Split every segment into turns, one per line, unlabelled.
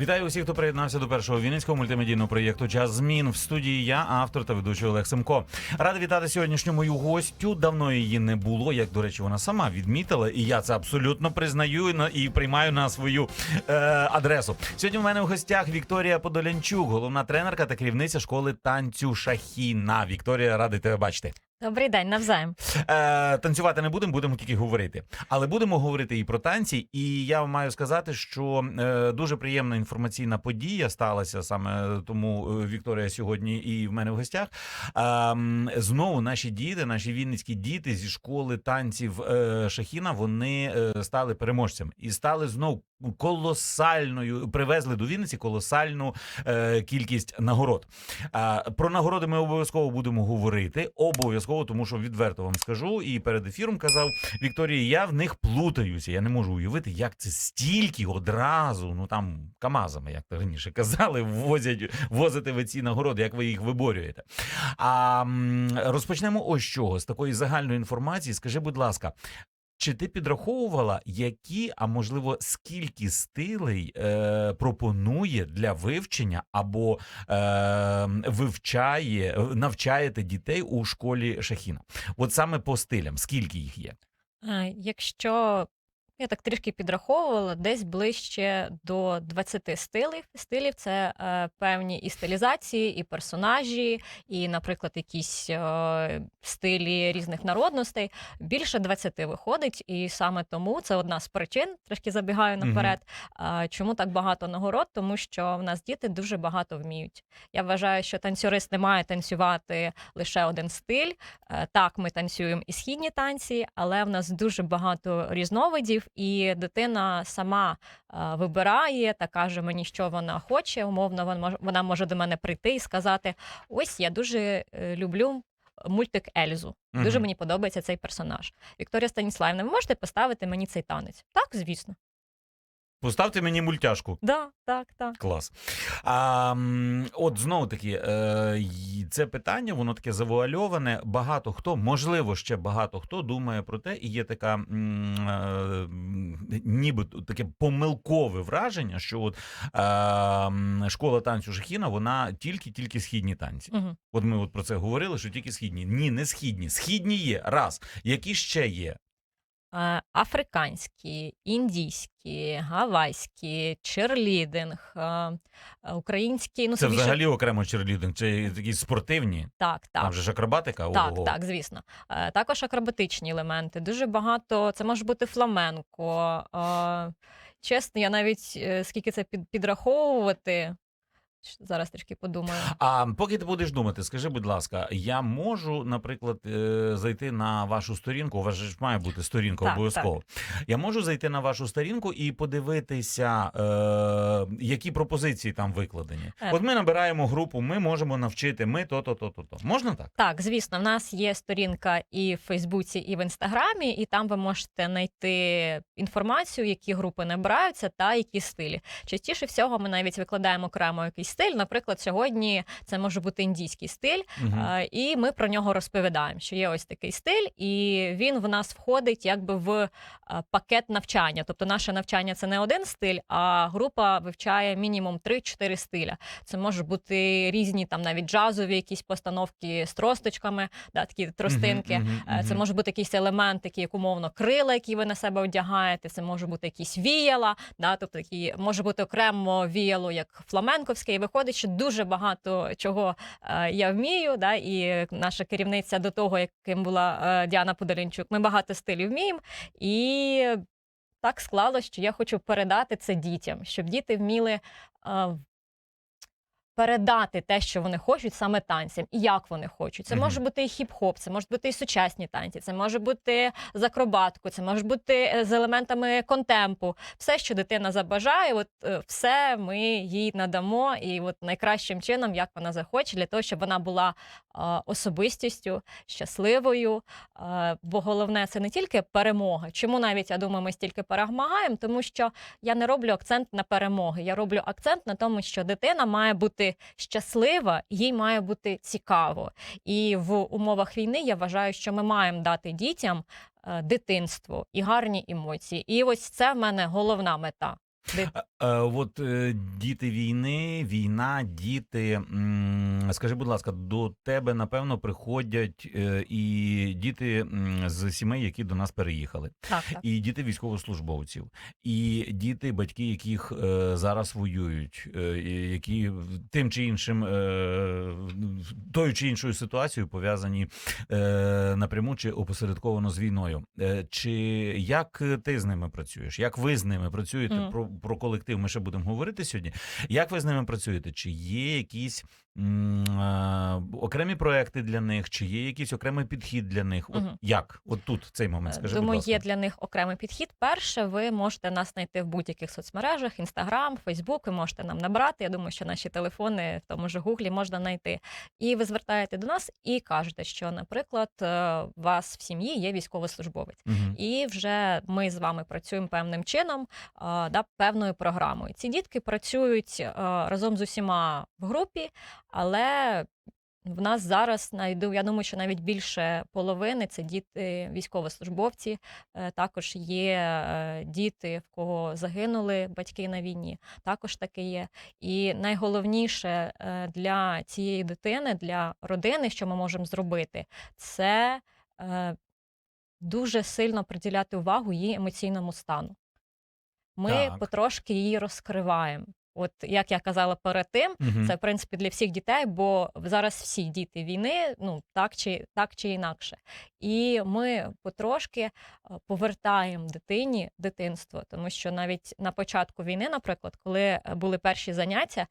Вітаю усіх, хто приєднався до першого вінницького мультимедійного проєкту Час змін в студії. Я автор та ведучий Олег Семко. Радий вітати сьогоднішню мою гостю. Давно її не було. Як до речі, вона сама відмітила, і я це абсолютно признаю і приймаю на свою е, адресу. Сьогодні в мене в гостях Вікторія Подолянчук, головна тренерка та керівниця школи танцю Шахіна. Вікторія, радий тебе бачити.
Добрий день, навзаєм.
Е, танцювати не будемо, будемо тільки говорити. Але будемо говорити і про танці. І я маю сказати, що е, дуже приємна інформаційна подія сталася саме тому е, Вікторія сьогодні і в мене в гостях. Е, знову наші діти, наші вінницькі діти зі школи танців е, Шахіна, вони е, стали переможцями і стали знову колосальною. Привезли до Вінниці колосальну е, кількість нагород. А, Про нагороди ми обов'язково будемо говорити. Обов'язково, тому що відверто вам скажу. І перед ефіром казав Вікторії, я в них плутаюся. Я не можу уявити, як це стільки одразу, ну там камазами, як то раніше казали, возять, возите ви ці нагороди, як ви їх виборюєте. А розпочнемо ось чого з такої загальної інформації. Скажи, будь ласка. Чи ти підраховувала, які, а можливо, скільки стилей е, пропонує для вивчення або е, вивчає, навчаєте дітей у школі Шахіна? От саме по стилям, скільки їх є?
Е, Якщо я так трішки підраховувала, десь ближче до 20 стилів. Стилів це е, певні і стилізації, і персонажі, і, наприклад, якісь е, стилі різних народностей. Більше 20 виходить, і саме тому це одна з причин, трішки забігаю наперед. е, Чому так багато нагород? Тому що в нас діти дуже багато вміють. Я вважаю, що танцюрист не має танцювати лише один стиль. Е, Так, ми танцюємо і східні танці, але в нас дуже багато різновидів, і дитина сама е, вибирає та каже мені, що вона хоче. Умовно, вона може до мене прийти і сказати: Ось я дуже е, люблю. Мультик Ельзу. Дуже мені подобається цей персонаж. Вікторія Станіславівна, ви можете поставити мені цей танець? Так, звісно.
Поставте мені мультяшку.
Да, так, так.
Клас. А, от знову таки, е, це питання, воно таке завуальоване. Багато хто, можливо, ще багато хто думає про те, і є така е, ніби таке помилкове враження, що от е, школа танцю Шахіна, вона тільки-тільки східні танці.
Угу.
От ми от про це говорили, що тільки східні. Ні, не східні. Східні є. Раз. Які ще є?
Е, Африканські, індійські, гавайські, черлідинг, е, українські, ну
Це
собі ще-
взагалі окремо черлідинг, чи такі спортивні?
так, так.
Там же ж акробатика.
Так,
ого-го.
так, звісно. Е, Також акробатичні елементи. Дуже багато. Це може бути фламенко. Е, Чесно, я навіть е, скільки це під, підраховувати. Зараз трішки подумаю.
А поки ти будеш думати, скажи, будь ласка, я можу, наприклад, е, зайти на вашу сторінку. У вас же ж має бути сторінка
Так,
обов'язково. Я можу зайти на вашу сторінку і подивитися, е, які пропозиції там викладені.
Е.
От ми набираємо групу, ми можемо навчити, ми то, то, то, то, то. Можна так?
Так, звісно, в нас є сторінка і в Фейсбуці, і в Інстаграмі, і там ви можете знайти інформацію, які групи набираються та які стилі. Частіше всього ми навіть викладаємо окремо якийсь стиль. Наприклад, сьогодні це може бути індійський стиль. Е, І ми про нього розповідаємо, що є ось такий стиль, і він в нас входить якби в пакет навчання. Тобто, наше навчання це не один стиль, а група вивчає мінімум 3-4 стиля. Це можуть бути різні там навіть джазові якісь постановки з тросточками, да, такі тростинки.
Мгм,
Е, Це може бути якийсь елемент, такий як умовно крила, які ви на себе одягаєте. Це може бути якісь віяла, да, тобто такі може бути окремо віяло, як фламенковське. Виходить, що дуже багато чого е, я вмію. Да, і наша керівниця до того, яким була е, Діана Подолінчук, ми багато стилів вміємо. І так склалось, що я хочу передати це дітям, щоб діти вміли. Передати те, що вони хочуть саме танцям, і як вони хочуть. Це може бути і хіп-хоп, це може бути і сучасні танці, це може бути з акробаткою, це може бути е, з елементами контемпу. Все, що дитина забажає, от е, все ми їй надамо, і от найкращим чином, як вона захоче, для того, щоб вона була особистістю, щасливою. Бо головне це не тільки перемога. Чому навіть я думаю, ми стільки перемагаємо? Тому що я не роблю акцент на перемоги. Я роблю акцент на тому, що дитина має бути щаслива, їй має бути цікаво. І в умовах війни я вважаю, що ми маємо дати дітям е, дитинство і гарні емоції. І ось це в мене головна мета.
От е, діти війни, війна, діти. Скажи, будь ласка, до тебе напевно приходять е, і діти з сімей, які до нас переїхали,
Так, так.
і діти військовослужбовців, і діти, батьки, яких е, зараз воюють, які тим чи іншим тою чи іншою ситуацією пов'язані напряму чи опосередковано з війною. Чи як ти з ними працюєш? Як ви з ними працюєте?
Мгм.
Про, колектив ми ще будемо говорити сьогодні. Як ви з ними працюєте? Чи є якісь окремі проекти для них, чи є якийсь окремий підхід для них? От
Мгм.
як? От тут цей момент скажи, будь ласка.
є для них окремий підхід. Перше, ви можете нас знайти в будь-яких соцмережах: Інстаграм, Фейсбук. Ви можете нам набрати. Я думаю, що наші телефони в тому ж Гуглі можна знайти. І ви звертаєте до нас і кажете, що, наприклад, е, у вас в сім'ї є військовослужбовець.
Мгм.
І вже ми з вами працюємо певним чином, да, певною програмою. Ці дітки працюють е, разом з усіма в групі, але в нас зараз найду, я думаю, що навіть більше половини це діти військовослужбовці. Е, Також є е, діти, в кого загинули батьки на війні. Також таке є. І найголовніше е, для цієї дитини, для родини, що ми можемо зробити, це дуже сильно приділяти увагу її емоційному стану. Ми
Так.
потрошки її розкриваємо. От як я казала перед тим,
угу.
це в принципі для всіх дітей, бо зараз всі діти війни, ну так чи так чи інакше. І ми потрошки повертаємо дитині дитинство, тому що навіть на початку війни, наприклад, коли е, були перші заняття,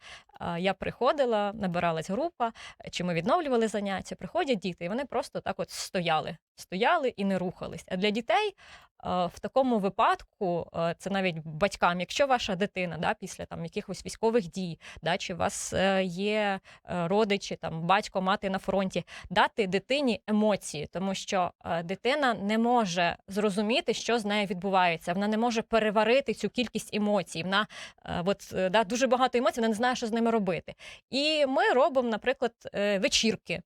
я приходила, набиралась група, чи ми відновлювали заняття. Приходять діти, і вони просто так от стояли, стояли і не рухались. А для дітей в такому випадку це навіть батькам, якщо ваша дитина да, після там якихось військових дій, да, чи у вас е, є е, родичі, там батько, мати на фронті, дати дитині емоції, тому що е, дитина не може зрозуміти, що з нею відбувається. Вона не може переварити цю кількість емоцій. Вона е, от, е, да, дуже багато емоцій, вона не знає, що з ними робити. І ми робимо, наприклад, вечірки.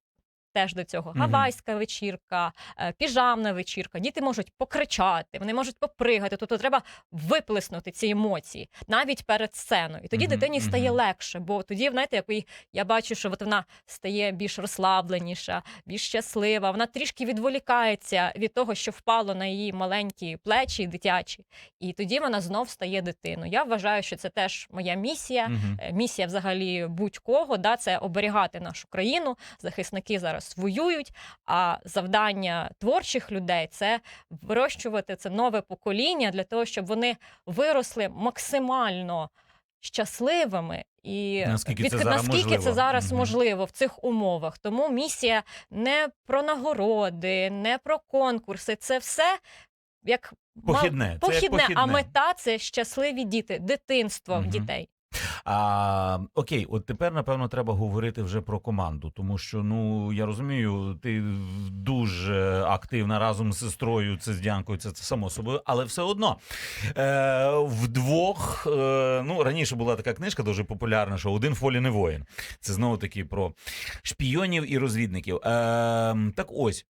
Теж до цього гавайська вечірка, е, піжамна вечірка. Діти можуть покричати, вони можуть попригати. Тобто треба виплеснути ці емоції навіть перед сценою. І тоді дитині стає легше, бо тоді, знаєте, як я бачу, що от вона стає більш розслабленіша, більш щаслива. Вона трішки відволікається від того, що впало на її маленькі плечі дитячі, і тоді вона знов стає дитиною. Я вважаю, що це теж моя місія. Е, Місія взагалі будь-кого, да, це оберігати нашу країну. Захисники зараз воюють. А завдання творчих людей це вирощувати це нове покоління для того, щоб вони виросли максимально щасливими і
Наскільки це зараз
наскільки
можливо.
це зараз
Мгм.
можливо в цих умовах. Тому місія не про нагороди, не про конкурси. Це все як ма-
Похідне. Це як
похідне, а мета це щасливі діти, дитинство
Мгм.
дітей.
А, окей, от тепер напевно треба говорити вже про команду, тому що ну я розумію, ти дуже активна разом з сестрою, це з Дянкою, це, це само собою, але все одно е, вдвох. Е, ну раніше була така книжка дуже популярна, що один в полі не воїн. Це знову таки про шпійонів і розвідників. Е, так ось.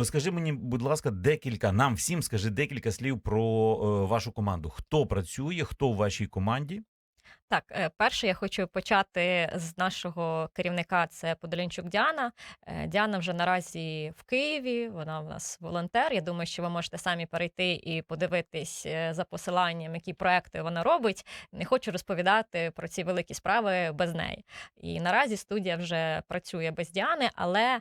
е, Скажи мені, будь ласка, декілька нам всім скажи декілька слів про е, вашу команду. Хто працює, хто в вашій команді?
Так, е, перше я хочу почати з нашого керівника. Це Подолінчук Діана. Е, Діана вже наразі в Києві. Вона в нас волонтер. Я думаю, що ви можете самі перейти і подивитись е, за посиланням, які проекти вона робить. Не хочу розповідати про ці великі справи без неї. І наразі студія вже працює без Діани, але,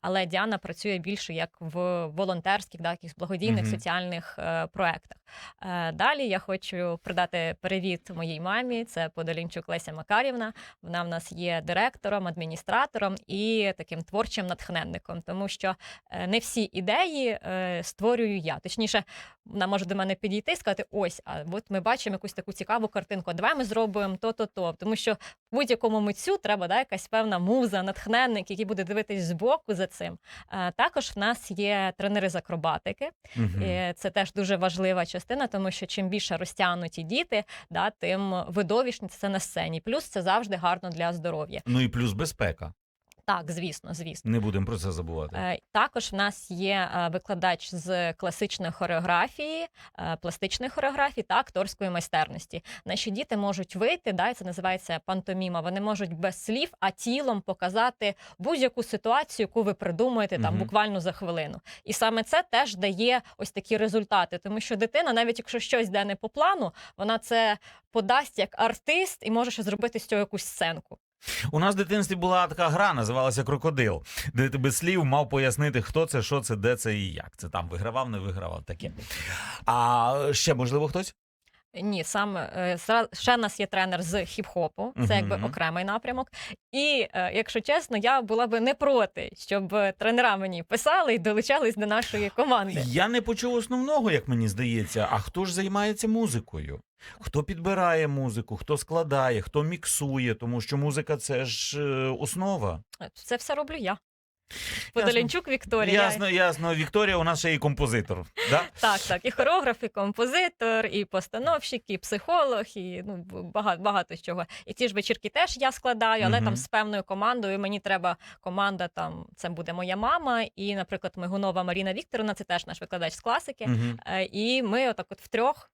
але Діана працює більше як в волонтерських, да, якихось благодійних
Мгм.
соціальних е, проектах. Е, Далі я хочу передати привіт моїй мамі. Це Подолінчук Леся Макарівна. Вона в нас є директором, адміністратором і таким творчим натхненником, тому що е, не всі ідеї е, створюю я. Точніше, вона може до мене підійти і сказати: ось, а от ми бачимо якусь таку цікаву картинку. а Давай ми зробимо то-то, то. Тому що будь-якому митцю треба да, якась певна муза, натхненник, який буде дивитись збоку за цим. Також в нас є тренери з акробатики. І це теж дуже важлива частина, тому що чим більше розтягнуті діти, да, тим видовішніше це на сцені. Плюс це завжди гарно для здоров'я.
Ну і плюс безпека.
Так, звісно, звісно.
Не будемо про це забувати.
Е, Також в нас є е, викладач з класичної хореографії, е, пластичної хореографії та акторської майстерності. Наші діти можуть вийти, да, і це називається пантоміма. Вони можуть без слів, а тілом показати будь-яку ситуацію, яку ви придумаєте там
Мгм.
буквально за хвилину. І саме це теж дає ось такі результати, тому що дитина, навіть якщо щось йде не по плану, вона це подасть як артист і може ще зробити з цього якусь сценку.
У нас в дитинстві була така гра, називалася Крокодил, де ти без слів мав пояснити, хто це, що це, де це і як. Це там вигравав, не вигравав таке. А ще можливо хтось?
Ні, сам е, ще в нас є тренер з хіп-хопу, це якби окремий напрямок. І е, якщо чесно, я була би не проти, щоб е, тренера мені писали і долучались до нашої команди.
Я не почув основного, як мені здається. А хто ж займається музикою? Хто підбирає музику, хто складає, хто міксує, тому що музика це ж е, основа.
Це все роблю я. Подолянчук Вікторія.
Ясно, ясно. Вікторія у нас ще і композитор. Да?
Так, так. І хореограф, і композитор, і постановщик, і психолог, і ну багато, багато чого. І ці ж вечірки теж я складаю, але
Мгм.
там з певною командою. Мені треба команда. Там це буде моя мама, і, наприклад, Мигунова Маріна Вікторовна, це теж наш викладач з класики.
Мгм.
Е, І ми отак от втрьох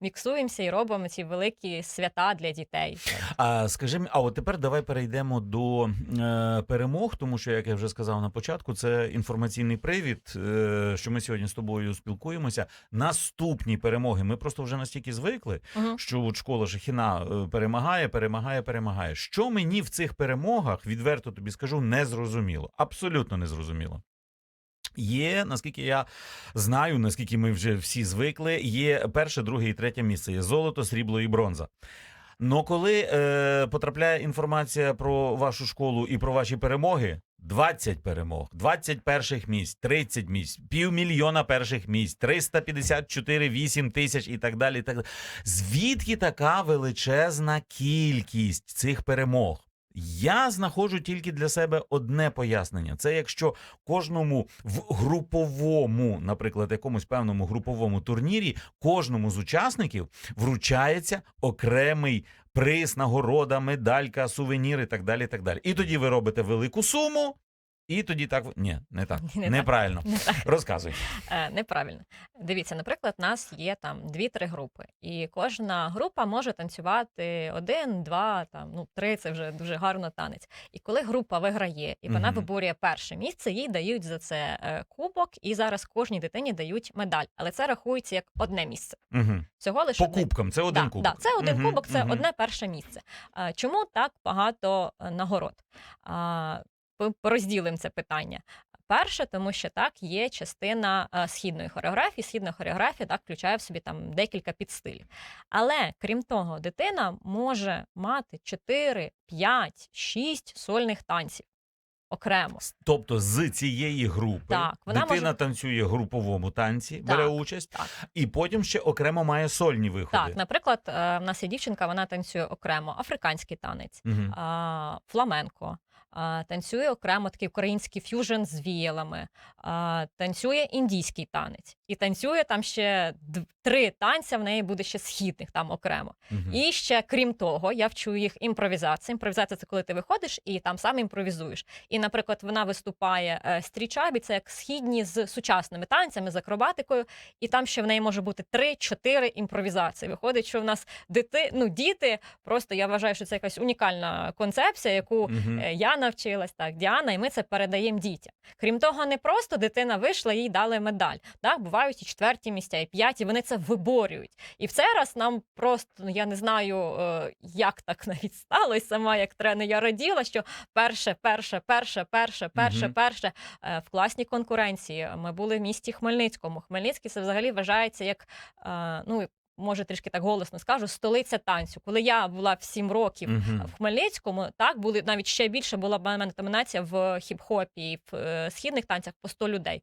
міксуємося і робимо ці великі свята для дітей.
А скажи, а от тепер давай перейдемо до е, перемог, тому що, як я вже сказав на початку, це інформаційний привід, е, що ми сьогодні з тобою спілкуємося. Наступні перемоги. Ми просто вже настільки звикли,
Мгм.
що от школа Шахіна е, перемагає, перемагає, перемагає. Що мені в цих перемогах, відверто тобі скажу, не зрозуміло. Абсолютно не зрозуміло. Є, наскільки я знаю, наскільки ми вже всі звикли, є перше, друге і третє місце. Є золото, срібло і бронза. Но коли е, потрапляє інформація про вашу школу і про ваші перемоги, 20 перемог, 20 перших місць, 30 місць, півмільйона перших місць, 354 8 тисяч і так далі. І так далі. Звідки така величезна кількість цих перемог? Я знаходжу тільки для себе одне пояснення: це якщо кожному в груповому, наприклад, якомусь певному груповому турнірі, кожному з учасників вручається окремий приз, нагорода, медалька, сувенір і так далі. І так далі. І тоді ви робите велику суму, і тоді так ні, не так,
Не
неправильно.
Не так.
Розказуй.
Е, неправильно. Дивіться, наприклад, у нас є там дві-три групи, і кожна група може танцювати один, два, там ну три це вже дуже гарно танець. І коли група виграє і вона
Мгм.
виборює перше місце, їй дають за це е, кубок, і зараз кожній дитині дають медаль. Але це рахується як одне місце.
Угу.
Всього лише
По кубкам, це один
да,
кубок.
Да, це один
Мгм,
кубок, це
мгм.
одне перше місце. Чому так багато е, нагород? Порозділимо це питання. Перше, тому що так є частина е, східної хореографії. Східна хореографія так включає в собі там декілька підстилів. Але крім того, дитина може мати 4, 5, 6 сольних танців окремо.
Тобто з цієї групи
Так, вона
дитина
може-
танцює в груповому танці, бере участь,
так.
і потім ще окремо має сольні виходи.
Так, наприклад, е, в нас є дівчинка, вона танцює окремо африканський танець. А, фламенко. Танцює окремо такий український ф'южн з віялами, танцює індійський танець, і танцює там ще три танця. В неї буде ще східних там окремо.
Мгм.
І ще крім того, я вчу їх імпровізації. Імпровізація це коли ти виходиш і там сам імпровізуєш. І, наприклад, вона виступає е, стрічабі, це як східні з сучасними танцями, з акробатикою, і там ще в неї може бути 3-4 імпровізації. Виходить, що в нас дити, ну, діти, просто я вважаю, що це якась унікальна концепція, яку е, я навчилась, так, Діана, і ми це передаємо дітям. Крім того, не просто дитина вийшла, їй дали медаль. Так, бувають і четверті місця, і п'яті, вони це виборюють. І в цей раз нам просто, ну я не знаю, е, як так навіть сталося, сама як тренер, я раділа, що перше, перше, перше, перше, перше,
Мгм.
перше е, в класній конкуренції. Ми були в місті Хмельницькому. Хмельницький це взагалі вважається як е, ну. Може, трішки так голосно скажу, столиця танцю. Коли я була в 7 років
Мгм.
в Хмельницькому, так були навіть ще більше була мене номінація в хіп-хопі і в е, східних танцях по 100 людей.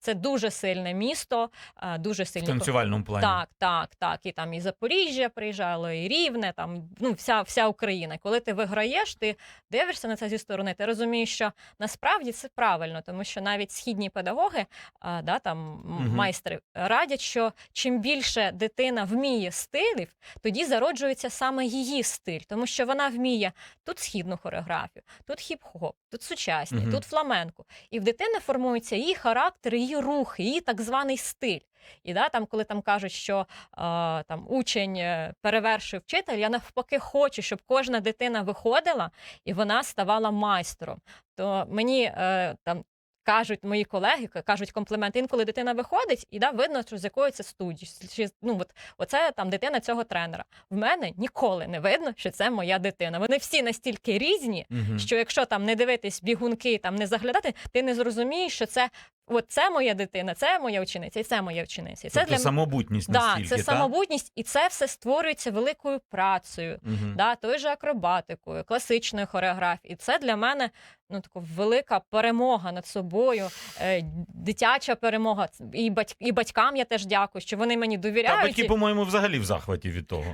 Це дуже сильне місто, е, дуже
В танцювальному плані.
так, так, так. І там і Запоріжжя приїжджало, і Рівне, там ну вся, вся Україна. Коли ти виграєш, ти дивишся на це зі сторони. Ти розумієш, що насправді це правильно, тому що навіть східні педагоги, а, да, там
Мгм.
майстри радять, що чим більше дитина вміє стилів, тоді зароджується саме її стиль, тому що вона вміє тут східну хореографію, тут хіп-хоп, тут сучасні,
Мгм.
тут фламенко. І в дитини формується її характер, її рухи, її так званий стиль. І да, там, коли там кажуть, що е, там учень е, перевершив вчитель, я навпаки хочу, щоб кожна дитина виходила і вона ставала майстром. То мені е, там. Кажуть мої колеги, кажуть компліменти. Інколи дитина виходить, і да, видно, що з якої це студії. Чи, ну, от, оце там дитина цього тренера. В мене ніколи не видно, що це моя дитина. Вони всі настільки різні,
Мгм.
що якщо там не дивитись бігунки, там не заглядати, ти не зрозумієш, що це от це моя дитина, це моя учениця, і це моя учениця. І це
тобто
для
самобутність
да,
настільки,
це
та?
самобутність, і це все створюється великою працею,
Мгм.
да, тою же акробатикою, класичною хореографією. І це для мене ну така велика перемога над собою, е, дитяча перемога. І, бать, і батькам я теж дякую, що вони мені
Та
довіряють.
батьки,
і-
по-моєму, взагалі в захваті від того.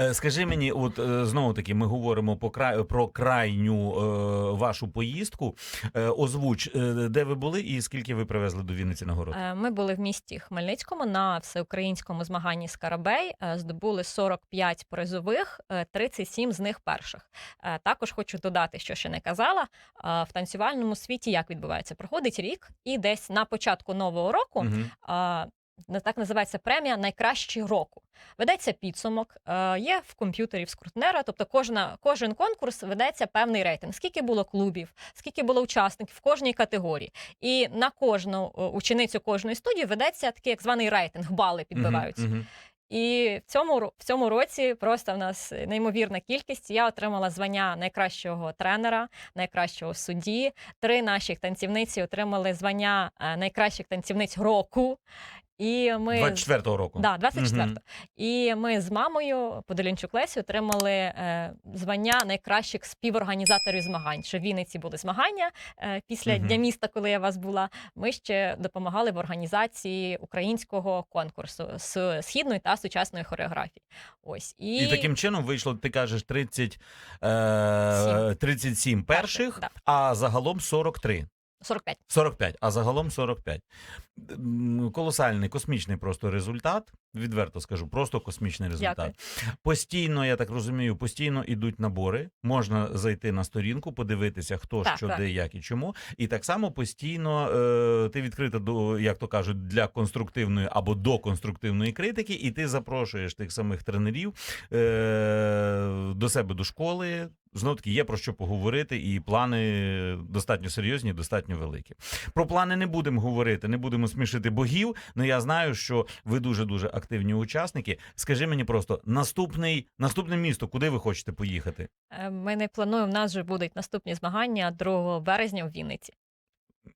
Е, Скажи мені, от е, знову таки, ми говоримо по край, про крайню е, вашу поїздку. Е, озвуч, е, де ви були і скільки ви привезли до Вінниці нагород?
Е, Ми були в місті Хмельницькому на всеукраїнському змаганні Скарабей. Е, Здобули 45 призових, е, 37 з них перших. Е, Також хочу додати, що ще не казала. е, В танцювальному світі як відбувається? Проходить рік, і десь на початку нового року
Мгм.
Так називається премія найкращий року. Ведеться підсумок, е, є в комп'ютері в скрутнера, тобто кожна, кожен конкурс ведеться певний рейтинг. Скільки було клубів, скільки було учасників в кожній категорії. І на кожну е, ученицю кожної студії ведеться такий як званий рейтинг, бали підбиваються.
Мгм, мгм.
І в цьому в цьому році просто в нас неймовірна кількість. Я отримала звання найкращого тренера, найкращого судді. Три наших танцівниці отримали звання е, найкращих танцівниць року. І ми
24-го року.
Да, 24
Мгм.
І ми з мамою Подолінчук Лесі отримали е, звання найкращих співорганізаторів змагань. Що в Вінниці були змагання е, після
Мгм.
Дня міста, коли я вас була. Ми ще допомагали в організації українського конкурсу з східної та сучасної хореографії. Ось і,
І таким чином вийшло, ти кажеш, 30, е, 37 перших,
да.
а загалом 43.
45.
45, а загалом 45. Колосальний, космічний просто результат. Відверто скажу, просто космічний результат.
Дякую.
Постійно, я так розумію, постійно йдуть набори. Можна зайти на сторінку, подивитися, хто
Так,
що,
так.
де, як і чому. І так само постійно е, ти відкрита до, як то кажуть, для конструктивної або до конструктивної критики, і ти запрошуєш тих самих тренерів е, до себе до школи. Знов таки є про що поговорити, і плани достатньо серйозні, достатньо великі. Про плани не будемо говорити, не будемо смішити богів. але я знаю, що ви дуже дуже активні учасники. Скажи мені просто наступний наступне місто, куди ви хочете поїхати?
Е, Ми не плануємо. У нас вже будуть наступні змагання 2 березня в Вінниці.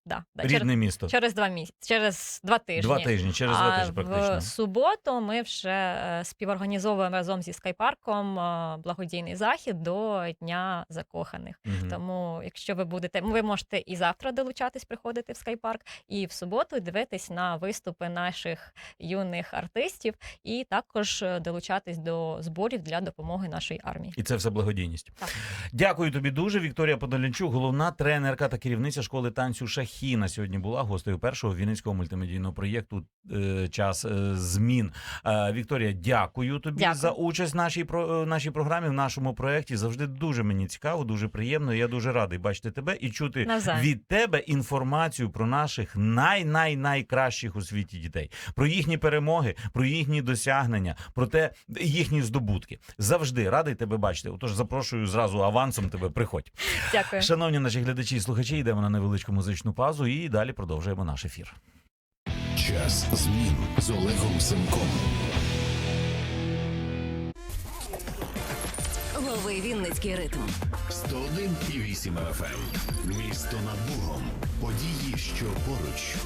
Да, да, через,
місто.
через два місяці, через два тижні.
Два тижні, через два тижні практично.
В суботу ми вже е, співорганізовуємо разом зі скайпарком е, благодійний захід до Дня закоханих.
Мгм.
Тому, якщо ви будете, ви можете і завтра долучатись, приходити в скайпарк, і в суботу дивитись на виступи наших юних артистів, і також е, долучатись до зборів для допомоги нашої армії.
І це все благодійність.
Так.
Дякую тобі дуже. Вікторія Подолянчук, головна тренерка та керівниця школи танцю Шахіна. Сьогодні була гостею першого вінницького мультимедійного проєкту е, Час е, змін. Е, Вікторія, дякую тобі
Дякую.
за участь в нашій про нашій програмі, в нашому проєкті. Завжди дуже мені цікаво, дуже приємно. Я дуже радий бачити тебе і чути
Навзаєм.
від тебе інформацію про наших най-най-найкращих у світі дітей, про їхні перемоги, про їхні досягнення, про те їхні здобутки. Завжди радий тебе бачити. Отож, запрошую зразу авансом тебе. Приходь.
Дякую.
Шановні наші глядачі і слухачі, йдемо на невеличку музичну паузу і далі продовжуємо наш ефір.
Час змін з Олегом Семком.
Новий Вінницький ритм.
101,8 FM. Місто над Богом. Події, що поруч.